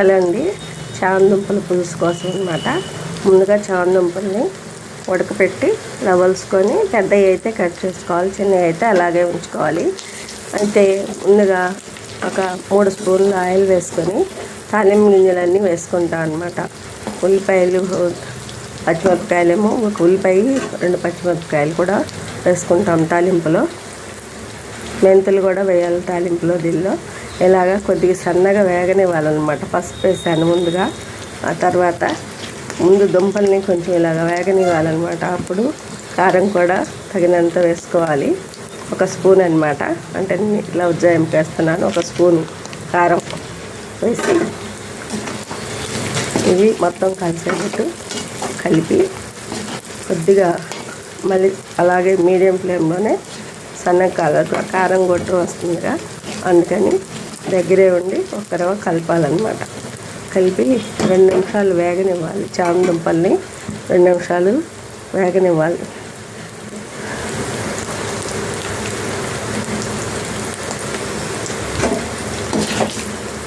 Hello అండి. చామందుంపల పులుసు కోసం అనమాట ముందుగా చామందుంపల్ని ఉడకపెట్టి లవల్సుకొని పెద్దవి అయితే కట్ చేసుకోవాలి చిన్నవి అయితే అలాగే ఉంచుకోవాలి. అయితే ముందుగా ఒక మూడు స్పూన్లు ఆయిల్ వేసుకొని తాలింపు గింజలన్నీ వేసుకుంటాం అనమాట ఉల్లిపాయలు పచ్చిమిరపకాయలేమో ఒక ఉల్లిపాయ రెండు పచ్చిమిరపకాయలు కూడా వేసుకుంటాం తాలింపులో. మెంతులు కూడా వేయాలి తాలింపులో దీనిలో. ఇలాగ కొద్దిగా సన్నగా వేగనివ్వాలన్నమాట. పసుపు వేసాను ముందుగా ఆ తర్వాత ముందు దుంపల్ని కొంచెం ఇలాగ వేగనివ్వాలన్నమాట. అప్పుడు కారం కూడా తగినంత వేసుకోవాలి. ఒక స్పూన్ అనమాట అంటే ఇట్లా ఉజ్జాయం చేస్తున్నాను. ఒక స్పూన్ కారం వేసి ఇవి మొత్తం కలిసేటట్టు కలిపి కొద్దిగా మళ్ళీ అలాగే మీడియం ఫ్లేమ్లోనే సన్నగా కాగదు కారం కొట్టు వస్తుందిగా అందుకని దగ్గరే ఉండి ఒక రవ్వ కలపాలన్నమాట. కలిపి రెండు నిమిషాలు వేగనివ్వాలి. చామదుంపల్ని రెండు నిమిషాలు వేగనివ్వాలి.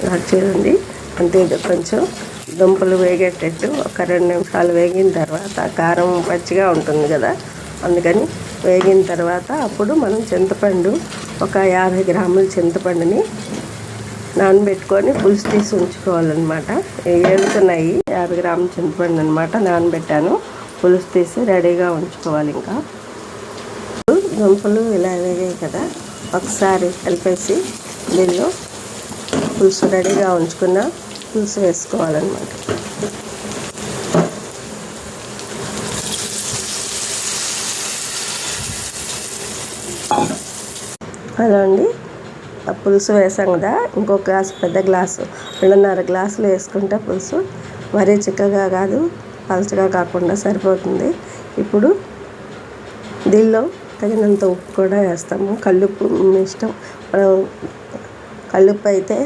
ఇలా చూడండి. అంతే కొంచెం దుంపలు వేగేటట్టు ఒక రెండు నిమిషాలు వేగిన తర్వాత కారం పచ్చిగా ఉంటుంది కదా అందుకని వేగిన తర్వాత అప్పుడు మనం చింతపండు ఒక యాభై గ్రాముల చింతపండుని నానబెట్టుకొని పులుసు తీసి ఉంచుకోవాలన్నమాట. ఏడుతున్నాయి యాభై గ్రాముల చింతపండు అనమాట నానబెట్టాను. పులుసు తీసి రెడీగా ఉంచుకోవాలి ఇంకా. దుంపలు ఇలా వేగాయి కదా. ఒకసారి కలిపేసి దీనిలో పులుసు రెడీగా ఉంచుకున్న పులుసు వేసుకోవాలన్నమాట. హలో అండి. పులుసు వేసాం కదా ఇంకో గ్లాస్ పెద్ద గ్లాసు రెండున్నర గ్లాసులు వేసుకుంటే పులుసు మరీ చిక్కగా కాదు పలచగా కాకుండా సరిపోతుంది. ఇప్పుడు దీనిలో తగినంత ఉప్పు కూడా వేస్తాము. కల్లుప్పు ఇష్టం. మనం కల్లుప్పు అయితే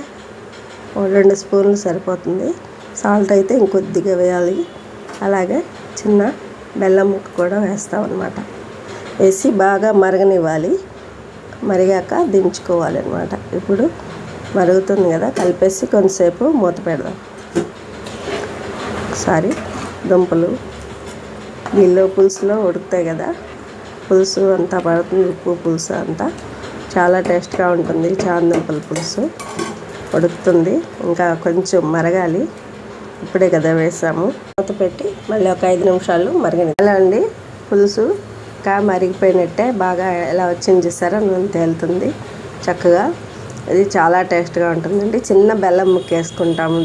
రెండు స్పూన్లు సరిపోతుంది. సాల్ట్ అయితే ఇంకొద్దిగా వేయాలి. అలాగే చిన్న బెల్లం ముక్క కూడా వేస్తాం అన్నమాట వేసి బాగా మరగనివ్వాలి. మరిగాక దించుకోవాలన్నమాట. ఇప్పుడు మరుగుతుంది కదా కలిపేసి కొంతసేపు మూత పెడదాం. ఒకసారి దుంపలు నీళ్ళు పులుసులో ఉడుకుతాయి కదా పులుసు అంతా పడుతుంది ఉప్పు పులుసు అంతా. చాలా టేస్ట్గా ఉంటుంది చాందుంపల పులుసు. ఉడుకుతుంది ఇంకా కొంచెం మరగాలి. ఇప్పుడే కదా వేసాము. మూత పెట్టి మళ్ళీ ఒక ఐదు నిమిషాలు మరగని అలా అండి పులుసు బాగా మరిగిపోయినట్టే బాగా ఎలా వచ్చింది చూసారా నూనె తేలుతుంది. చక్కగా. ఇది చాలా టేస్ట్గా ఉంటుందండి. చిన్న బెల్లం ముక్క వేసుకుంటాము